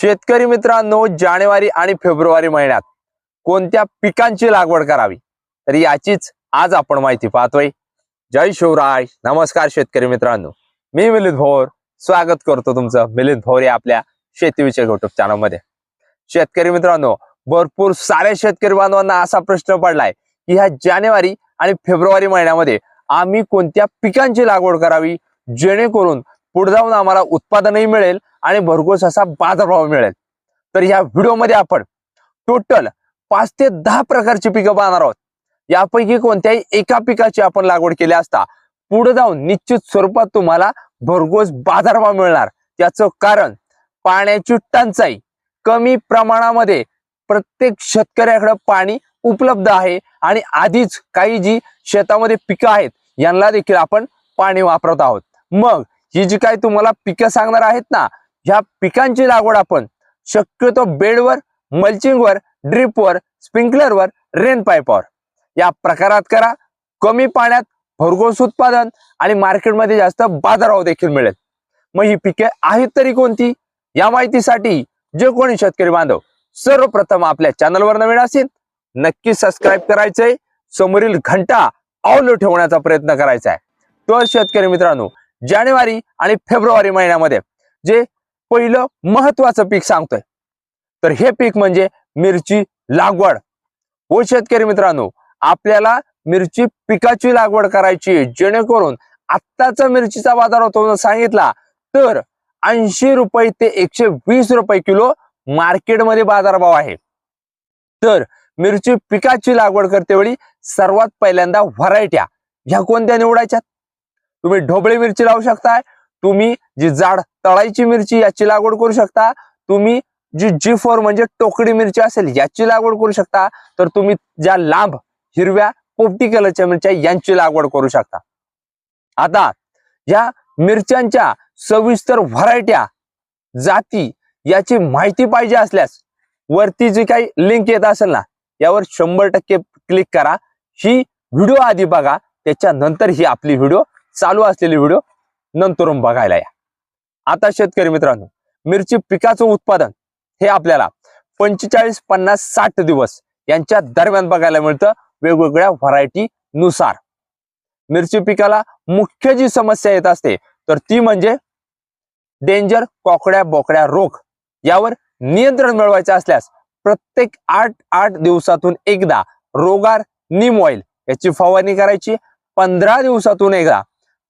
शेतकरी मित्रांनो जानेवारी आणि फेब्रुवारी महिन्यात कोणत्या पिकांची लागवड करावी? तर याचीच आज आपण माहिती पाहतोय. जय शिवराय. नमस्कार शेतकरी मित्रांनो. मी मिलिंद भोर. स्वागत करतो तुमचं मिलिंद भोर या आपल्या शेतीविषयक युट्यूब चॅनलमध्ये शेतकरी मित्रांनो भरपूर सारे शेतकरी बांधवांना असा प्रश्न पडलाय की ह्या जानेवारी आणि फेब्रुवारी महिन्यामध्ये आम्ही कोणत्या पिकांची लागवड करावी? जेणेकरून पुढे जाऊन आम्हाला उत्पादनही मिळेल आणि भरघोस असा बाजारभाव मिळेल. तर या व्हिडिओमध्ये आपण टोटल पाच ते दहा प्रकारची पिकं पाहणार आहोत. यापैकी कोणत्याही एका पिकाची आपण लागवड केली असता पुढे जाऊन निश्चित स्वरूपात तुम्हाला भरघोस बाजारभाव मिळणार. त्याचं कारण पाण्याची टंचाई. कमी प्रमाणामध्ये प्रत्येक शेतकऱ्याकडे पाणी उपलब्ध आहे आणि आधीच काही जी शेतामध्ये पिकं आहेत यांना देखील आपण पाणी वापरत आहोत. मग ही जी काही तुम्हाला पिकं सांगणार आहेत ना ह्या पिकांची लागवड आपण शक्यतो बेडवर मल्चिंगवर ड्रिपवर स्प्रिंकलरवर रेन पाईपवर या प्रकारात करा. कमी पाण्यात भरघोस उत्पादन आणि मार्केटमध्ये जास्त बाजारभाव देखील मिळेल. मग ही पिके आहेत तरी कोणती? या माहितीसाठी जे कोणी शेतकरी बांधव सर्वप्रथम आपल्या चॅनलवर नवीन असेल नक्की सबस्क्राईब करायचंय. समोरील घंटा ऑल ठेवण्याचा प्रयत्न करायचा आहे तर शेतकरी मित्रांनो जानेवारी आणि फेब्रुवारी महिन्यामध्ये जे पहिलं महत्वाचं पीक सांगतोय. तर हे पीक म्हणजे मिरची लागवड. हो शेतकरी मित्रांनो आपल्याला मिरची पिकाची लागवड करायची जेणेकरून आत्ताचा मिरचीचा बाजार होतो सांगितला तर ऐंशी रुपये ते एकशे वीस रुपये किलो मार्केटमध्ये बाजारभाव आहे. तर मिरची पिकाची लागवड करते वेळी सर्वात पहिल्यांदा व्हरायट्या. ह्या कोणत्या निवडायच्या? तुम्ही ढोबळी मिरची लावू शकताय तुम्ही जी जाड तळाईची मिरची याची लागवड करू शकता तुम्ही जी जी फोर म्हणजे टोकडी मिरची असेल याची लागवड करू शकता तर तुम्ही ज्या लांब हिरव्या पोपटी कलरच्या मिरच्या यांची लागवड करू शकता. आता या मिरच्यांच्या सविस्तर व्हरायट्या जाती याची माहिती पाहिजे असल्यास वरती जी काही लिंक येत असेल ना यावर शंभर टक्के क्लिक करा. ही व्हिडिओ आधी बघा त्याच्यानंतर ही आपली व्हिडिओ चालू असलेली व्हिडिओ नंतरून बघायला या. आता शेतकरी मित्रांनो मिरची पिकाचं उत्पादन हे आपल्याला पंचेचाळीस पन्नास साठ दिवस यांच्या दरम्यान बघायला मिळतं वेगवेगळ्या व्हरायटी नुसार. मिरची पिकाला मुख्य जी समस्या येत असते तर ती म्हणजे डेंजर कोकड्या बोकड्या रोग यावर नियंत्रण मिळवायचे असल्यास प्रत्येक आठ आठ दिवसातून एकदा रोगार निम ऑइल याची फवारणी करायची. पंधरा दिवसातून एकदा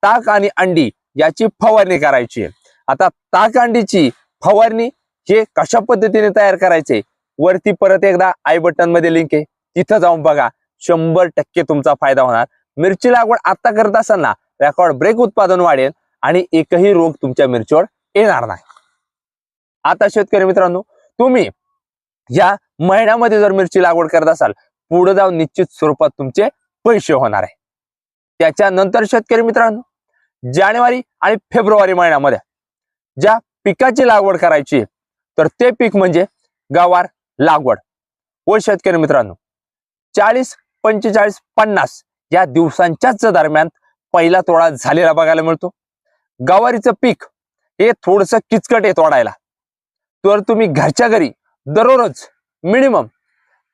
ताक आणि अंडी याची फवारणी करायची आता ताकांडीची फवारणी हे कशा पद्धतीने तयार करायचे? वरती परत एकदा आय बटनमध्ये लिंक आहे. तिथं जाऊन बघा. शंभर टक्के तुमचा फायदा होणार. मिरची लागवड आता करत असताना रेकॉर्ड ब्रेक उत्पादन वाढेल आणि एकही रोग तुमच्या मिरचीवर येणार नाही. आता शेतकरी मित्रांनो तुम्ही या महिन्यामध्ये जर मिरची लागवड करत असाल पुढे जाऊन निश्चित स्वरूपात तुमचे पैसे होणार आहे. त्याच्यानंतर शेतकरी मित्रांनो जानेवारी आणि फेब्रुवारी महिन्यामध्ये. ज्या पिकाची लागवड करायची आहे, तर ते पीक म्हणजे गवार लागवड. व शेतकरी मित्रांनो चाळीस पंचेचाळीस पन्नास या दिवसांच्याच दरम्यान पहिला तोडा झालेला बघायला मिळतो. गवारीचं पीक हे थोडंसं किचकट आहे तोडायला तर तुम्ही घरच्या घरी दररोज मिनिमम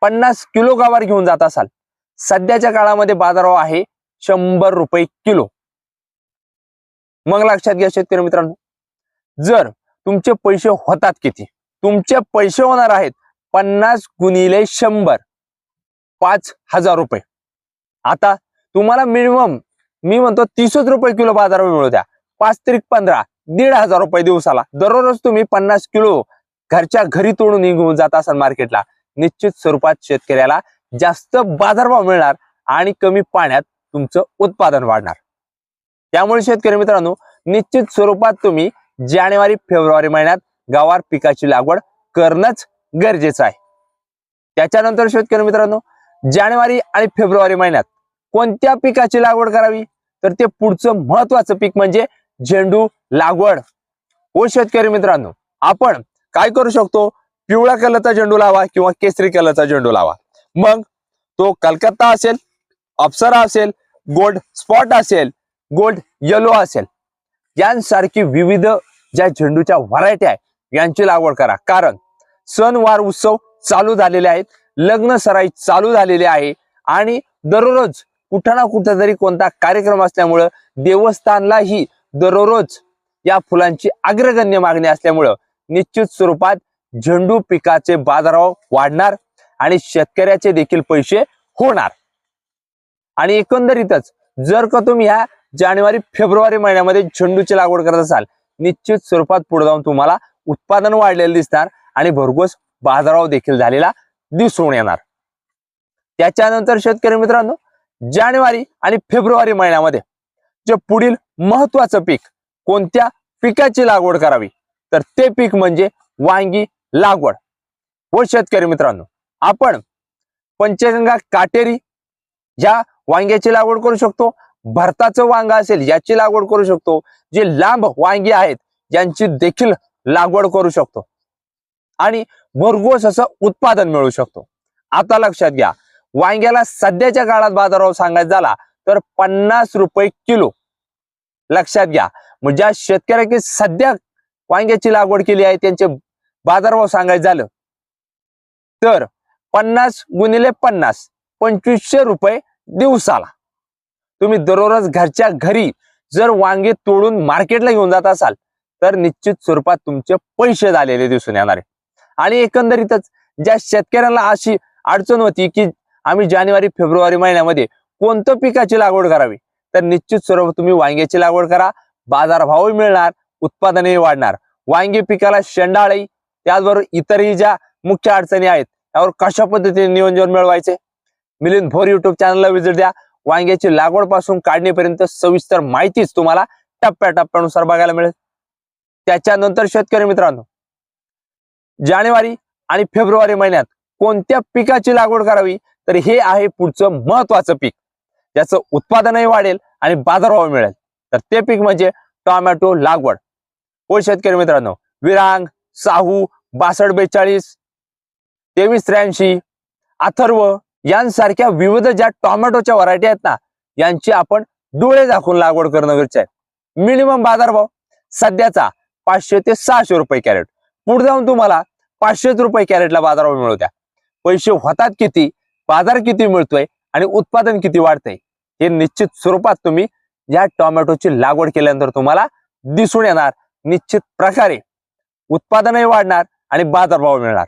पन्नास किलो गवार घेऊन जात असाल. सध्याच्या काळामध्ये बाजारभाव आहे शंभर रुपये किलो. मग लक्षात घ्या शेतकरी मित्रांनो. जर तुमचे पैसे होतात किती? तुमचे पैसे होणार आहेत पन्नास गुणिले शंभर. पाच हजार रुपये. आता तुम्हाला मिनिमम मी म्हणतो तीसच रुपये किलो बाजारावर मिळू द्या. पाच त्रिक पंधरा दीड हजार रुपये दिवसाला. दररोज तुम्ही पन्नास किलो घरच्या घरी तोडून निघून जात असाल मार्केटला निश्चित स्वरूपात शेतकऱ्याला जास्त बाजारभाव मिळणार आणि कमी पाण्यात तुमचं उत्पादन वाढणार. त्यामुळे शेतकरी मित्रांनो निश्चित स्वरूपात तुम्ही जानेवारी फेब्रुवारी महिन्यात गवार पिकाची लागवड करणंच गरजेचं आहे. त्याच्यानंतर शेतकरी मित्रांनो जानेवारी आणि फेब्रुवारी महिन्यात कोणत्या पिकाची लागवड करावी? तर ते पुढचं महत्वाचं पीक म्हणजे झेंडू लागवड. हो शेतकरी मित्रांनो आपण काय करू शकतो? पिवळ्या कलरचा झेंडू लावा किंवा केसरी कलरचा झेंडू लावा. मग तो कलकत्ता असेल अप्सरा असेल गोल्ड स्पॉट असेल गोल्ड येलो असेल. यांसारखी विविध ज्या झेंडूच्या व्हरायटी आहे यांची लागवड करा. कारण सणवार उत्सव चालू झालेले आहेत लग्न सराई चालू झालेली आहे आणि दररोज कुठं ना कुठं तरी कोणता कार्यक्रम असल्यामुळं देवस्थानलाही दररोज या फुलांची अग्रगण्य मागणी असल्यामुळं निश्चित स्वरूपात झेंडू पिकाचे बाजारभाव वाढणार आणि शेतकऱ्याचे देखील पैसे होणार. आणि एकंदरीतच जर का तुम्ही ह्या जानेवारी फेब्रुवारी महिन्यामध्ये झेंडूची लागवड करत असाल निश्चित स्वरूपात पुढे जाऊन तुम्हाला उत्पादन वाढलेलं दिसणार आणि भरघोस बाजारभाव देखील झालेला दिसून येणार. त्याच्यानंतर शेतकरी मित्रांनो जानेवारी आणि फेब्रुवारी महिन्यामध्ये जे पुढील महत्वाचं पीक कोणत्या पिकाची लागवड करावी? तर ते पीक म्हणजे वांगी लागवड. व शेतकरी मित्रांनो आपण पंचगंगा काटेरी या वांग्याची लागवड करू शकतो भरताचं वांग असेल याची लागवड करू शकतो. जे लांब वांगी आहेत यांची देखील लागवड करू शकतो. आणि भरघोस असं उत्पादन मिळू शकतो. आता लक्षात घ्या वांग्याला सध्याच्या काळात बाजारभाव सांगायचा झाला तर पन्नास रुपये किलो. लक्षात घ्या म्हणजे ज्या शेतकऱ्याची सध्या वांग्याची लागवड केली आहे त्यांचे बाजारभाव सांगायचं झालं तर पन्नास गुणिले पन्नास पंचवीसशे रुपये दिवसाला. तुम्ही दररोज घरच्या घरी जर वांगे तोडून मार्केटला घेऊन जात असाल तर निश्चित स्वरूपात तुमचे पैसे झालेले दिसून येणार आहे. आणि एकंदरीतच ज्या शेतकऱ्यांना अशी अडचण होती की आम्ही जानेवारी फेब्रुवारी महिन्यामध्ये कोणतं पिकाची लागवड करावी तर निश्चित स्वरूपात तुम्ही वांग्याची लागवड करा बाजारभावही मिळणार उत्पादनही वाढणार. वांगी पिकाला शेंडाळी त्याचबरोबर इतरही ज्या मुख्य अडचणी आहेत त्यावर कशा पद्धतीने नियोजन मिळवायचे? मिलिंद भोर युट्यूब चॅनलला विजिट द्या. वांग्याची लागवडपासून काढणीपर्यंत सविस्तर माहितीच तुम्हाला टप्प्याटप्प्यानुसार बघायला मिळेल. त्याच्यानंतर शेतकरी मित्रांनो जानेवारी आणि फेब्रुवारी महिन्यात कोणत्या पिकाची लागवड करावी? तर हे आहे पुढचं महत्वाचं पीक. ज्याचं उत्पादनही वाढेल आणि बाजारभाव मिळेल. तर ते पीक म्हणजे टोमॅटो लागवड. हो शेतकरी मित्रांनो विरांग साहू बासष्ट बेचाळीस तेवीस त्र्याऐंशी अथर्व यांसारख्या विविध ज्या टोमॅटोच्या व्हरायटी आहेत ना यांची आपण डोळे दाखवून लागवड करणं गरजेचं आहे. मिनिमम बाजारभाव सध्याचा पाचशे ते सहाशे रुपये कॅरेट. पुढे जाऊन तुम्हाला पाचशेच रुपये कॅरेटला बाजारभाव मिळू द्या. पैसे होतात किती बाजार किती मिळतोय आणि उत्पादन किती वाढतंय हे निश्चित स्वरूपात तुम्ही या टोमॅटोची लागवड केल्यानंतर तुम्हाला दिसून येणार. निश्चित प्रकारे उत्पादनही वाढणार आणि बाजारभाव मिळणार.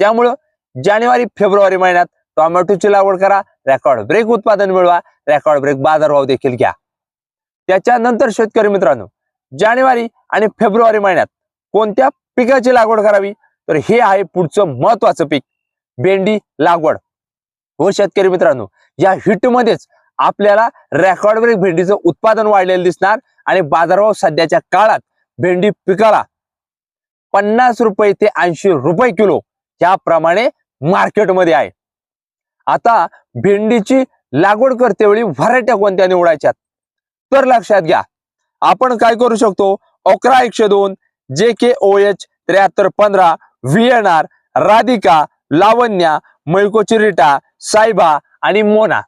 त्यामुळं जानेवारी फेब्रुवारी महिन्यात टोमॅटोची लागवड करा रेकॉर्ड ब्रेक उत्पादन मिळवा रेकॉर्ड ब्रेक बाजारभाव देखील घ्या. त्याच्यानंतर शेतकरी मित्रांनो जानेवारी आणि फेब्रुवारी महिन्यात कोणत्या पिकाची लागवड करावी? तर हे आहे पुढचं महत्वाचं पीक भेंडी लागवड. हो शेतकरी मित्रांनो या हिट मध्येच आपल्याला रेकॉर्ड ब्रेक भेंडीचं उत्पादन वाढलेलं दिसणार आणि बाजारभाव सध्याच्या काळात भेंडी पिकाला पन्नास रुपये ते ऐंशी रुपये किलो याप्रमाणे मार्केटमध्ये आहे. आता भेंडीची लागवड करते वेळी व्हरायट्या कोणत्या निवडायच्यात? तर लक्षात घ्या. आपण काय करू शकतो? अकरा एकशे दोन जे के ओ एच त्र्याहत्तर पंधरा V N R Radhika Lavanya मैकोचिरिटा सायबा आणि मोना.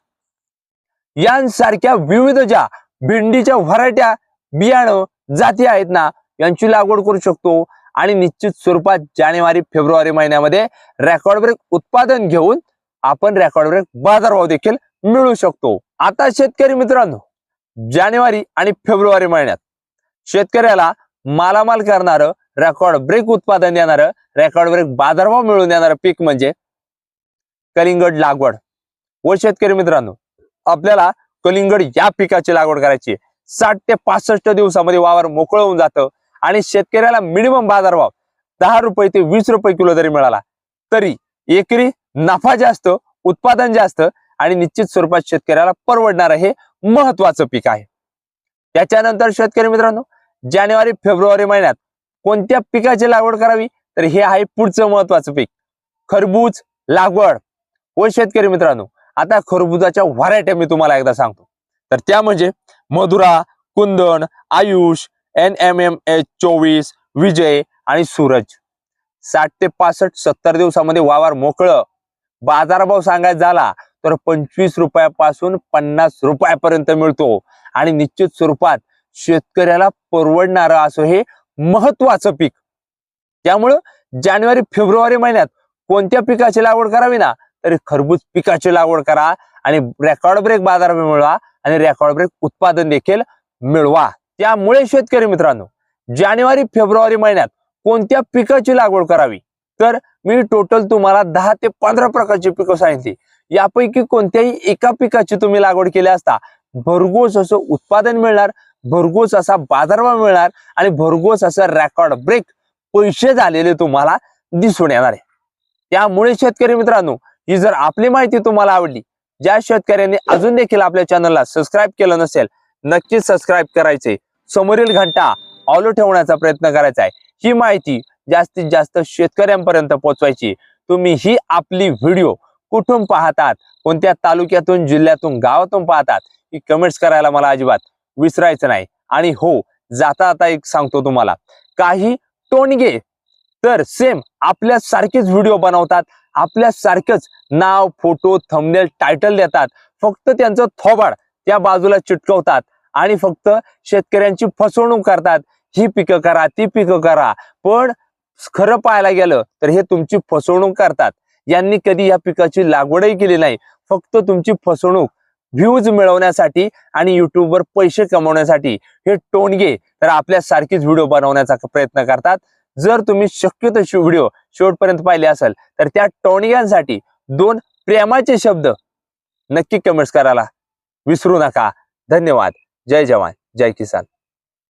यांसारख्या विविध ज्या भेंडीच्या व्हरायट्या बियाणं जाती आहेत ना यांची लागवड करू शकतो. आणि निश्चित स्वरूपात जानेवारी फेब्रुवारी महिन्यामध्ये रेकॉर्ड ब्रेक उत्पादन घेऊन आपण रेकॉर्ड एक बाजारभाव देखील मिळू शकतो. आता शेतकरी मित्रांनो जानेवारी आणि फेब्रुवारी महिन्यात शेतकऱ्याला मालामाल करणारं रेकॉर्ड ब्रेक उत्पादन देणारं रेकॉर्ड ब्रेक बाजारभाव मिळवून देणारं पीक म्हणजे कलिंगड लागवड. व शेतकरी मित्रांनो आपल्याला कलिंगड या पिकाची लागवड करायची साठ ते पासष्ट दिवसामध्ये वावर मोकळं होऊन जातं आणि शेतकऱ्याला मिनिमम बाजारभाव दहा रुपये ते वीस रुपये किलो जरी मिळाला तरी एकरी नफा जास्त उत्पादन जास्त आणि निश्चित स्वरूपात शेतकऱ्याला परवडणारं हे महत्वाचं पीक आहे. त्याच्यानंतर शेतकरी मित्रांनो जानेवारी फेब्रुवारी महिन्यात कोणत्या पिकाची लागवड करावी? तर हे आहे पुढचं महत्वाचं पीक. खरबूज लागवड. व शेतकरी मित्रांनो आता खरबुजाच्या व्हरायट्या मी तुम्हाला एकदा सांगतो. तर त्या म्हणजे Madhura Kundan Ayush N M M H चोवीस विजय आणि सूरज. साठ ते पासष्ट सत्तर दिवसामध्ये वावर मोकळं. बाजारभाव सांगायचा झाला तर पंचवीस रुपयापासून पन्नास रुपयापर्यंत मिळतो. आणि निश्चित स्वरूपात शेतकऱ्याला परवडणारं असं हे महत्वाचं पीक. त्यामुळं जानेवारी फेब्रुवारी महिन्यात कोणत्या पिकाची लागवड करावी ना तरी खरबूज पिकाची लागवड करा आणि रेकॉर्ड ब्रेक बाजार मिळवा आणि रेकॉर्ड ब्रेक उत्पादन देखील मिळवा. त्यामुळे शेतकरी मित्रांनो जानेवारी फेब्रुवारी महिन्यात कोणत्या पिकाची लागवड करावी? तर मी टोटल तुम्हाला दहा ते पंधरा प्रकारची पिकं सांगितली. यापैकी कोणत्याही एका पिकाची तुम्ही लागवड केली असता भरघोस असं उत्पादन मिळणार भरघोस असा बाजारभाव मिळणार आणि भरघोस असं रेकॉर्ड ब्रेक पैसे झालेले तुम्हाला दिसून येणार आहे. त्यामुळे शेतकरी मित्रांनो ही जर आपली माहिती तुम्हाला आवडली ज्या शेतकऱ्यांनी अजून देखील आपल्या चॅनलला सबस्क्राईब केलं नसेल नक्कीच सबस्क्राईब करायचे. समोरील घंटा ऑलो ठेवण्याचा प्रयत्न करायचा आहे. ही माहिती जास्तीत जास्त शेतकऱ्यांपर्यंत पोहोचवायची. तुम्ही ही आपली व्हिडिओ कुठून पाहतात? कोणत्या तालुक्यातून जिल्ह्यातून गावातून पाहतात? ही कमेंट्स करायला मला अजिबात विसरायचं नाही. आणि हो जाता आता एक सांगतो तुम्हाला. काही टोणगे तर सेम आपल्या सारखेच व्हिडिओ बनवतात. आपल्या सारखंच नाव फोटो थंबनेल टायटल देतात. फक्त त्यांचं थोबाड त्या बाजूला चिटकवतात. आणि फक्त शेतकऱ्यांची फसवणूक करतात. ही पिकं करा ती पिकं करा. पण खरं पाहायला गेलं तर हे तुमची फसवणूक करतात. यांनी कधी या पिकाची लागवडही केली नाही. फक्त तुमची फसवणूक व्ह्यूज मिळवण्यासाठी आणि युट्यूबवर पैसे कमवण्यासाठी हे टोणगे तर आपल्या सारखीच व्हिडिओ बनवण्याचा प्रयत्न करतात. जर तुम्ही शक्यतो व्हिडिओ शेवटपर्यंत पाहिले असेल तर त्या टोणग्यांसाठी दोन प्रेमाचे शब्द नक्की कमेंट्स करायला विसरू नका. धन्यवाद. जय जवान. जय किसान.